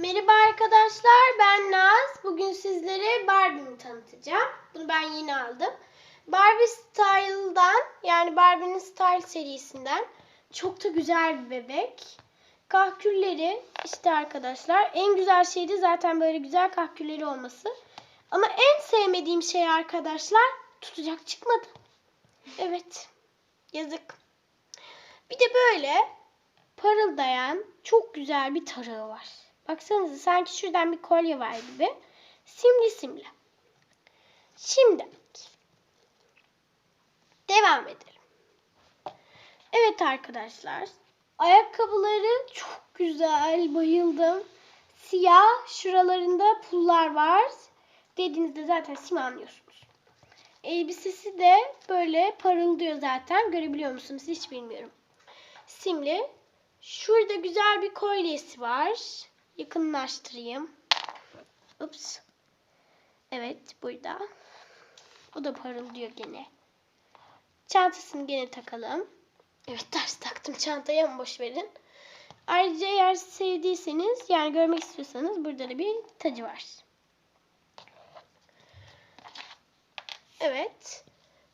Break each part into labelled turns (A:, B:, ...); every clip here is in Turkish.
A: Merhaba arkadaşlar, ben Naz. Bugün sizlere Barbie'mi tanıtacağım. Bunu ben yeni aldım. Barbie Style'dan, yani Barbie'nin Style serisinden çok da güzel bir bebek. Kahkülleri işte arkadaşlar. En güzel şey de zaten böyle güzel kahkülleri olması. Ama en sevmediğim şey arkadaşlar tutacak çıkmadı. Evet. Yazık. Bir de böyle parıldayan çok güzel bir tarağı var. Baksanıza sanki şuradan bir kolye var gibi. Simli simli. Şimdi devam edelim. Evet arkadaşlar. Ayakkabıları çok güzel. Bayıldım. Siyah şuralarında pullar var. Dediğinizde zaten sim anlıyorsunuz. Elbisesi de böyle parıldıyor zaten. Görebiliyor musunuz hiç bilmiyorum. Simli. Şurada güzel bir kolyesi var. Yakınlaştırayım. Ups. Evet burada. O da parıldıyor gene. Çantasını gene takalım. Evet ters taktım çantayı ama boş verin. Ayrıca eğer sevdiyseniz yani görmek istiyorsanız burada da bir tacı var. Evet.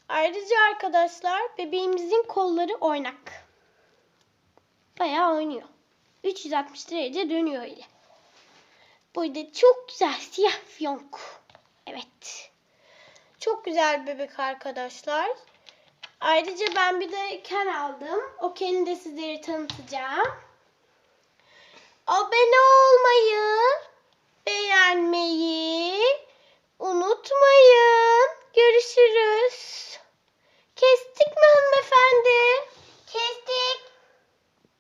A: Ayrıca arkadaşlar bebeğimizin kolları oynak. Bayağı oynuyor. 360 derece dönüyor öyle. Burada çok güzel siyah fiyonk. Evet. Çok güzel bebek arkadaşlar. Ayrıca ben bir de ken aldım. O keni de sizlere tanıtacağım. Abone olmayı,